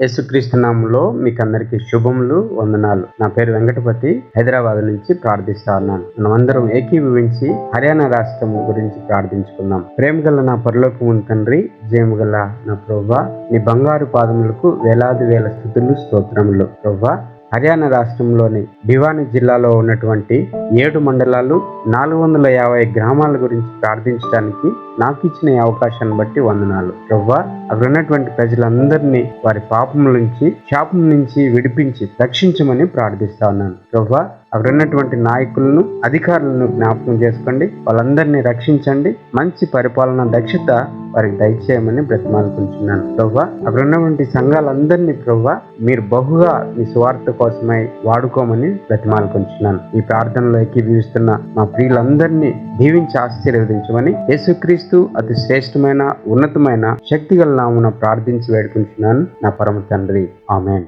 యేసుక్రీస్తు నామంలో మీకు అందరికీ శుభములు వందనాలు. నా పేరు వెంకటపతి. హైదరాబాద్ నుంచి ప్రార్థిస్తా ఉన్నాను. మనమందరం ఏకీభవించి హర్యానా రాష్ట్రం గురించి ప్రార్థించుకుందాం. ప్రేమ గల నా పరలోకముని తండ్రి జయముగల నా ప్రభా నీ బంగారు పాదములకు వేలాది వేల స్థుతులు స్తోత్రములు. ప్రభా హర్యానా రాష్ట్రంలోని భివాని జిల్లాలో ఉన్నటువంటి ఏడు మండలాలు నాలుగు వందల యాభై గ్రామాల గురించి ప్రార్థించడానికి నాకు ఇచ్చిన ఈ అవకాశాన్ని బట్టి వందనాలు. ప్రవ్వా అక్కడ ఉన్నటువంటి ప్రజలందరినీ వారి పాపం నుంచి శాపం నుంచి విడిపించి రక్షించమని ప్రార్థిస్తా ఉన్నాను. ప్రవ్వా అక్కడ ఉన్నటువంటి నాయకులను అధికారులను జ్ఞాపకం చేసుకోండి. వాళ్ళందరినీ రక్షించండి. మంచి పరిపాలన దక్షత వారికి దయచేయమని బ్రతిమాలుకుంటున్నాను ప్రవ్వా అక్కడ ఉన్నటువంటి సంఘాలందరినీ ప్రవ్వా మీరు బహుగా మీ స్వార్థ కోసమై వాడుకోమని బ్రతిమాలుకుంటున్నాను ఈ ప్రార్థనలో ఏకీభవిస్తున్న మా ప్రియులందరినీ దీవించి ఆశీర్వదించమని యేసుక్రీస్తు అతి శ్రేష్టమైన ఉన్నతమైన శక్తిగల నామున ప్రార్థించి వేడుకుంటున్నాను. నా పరమ తండ్రి. ఆమెన్.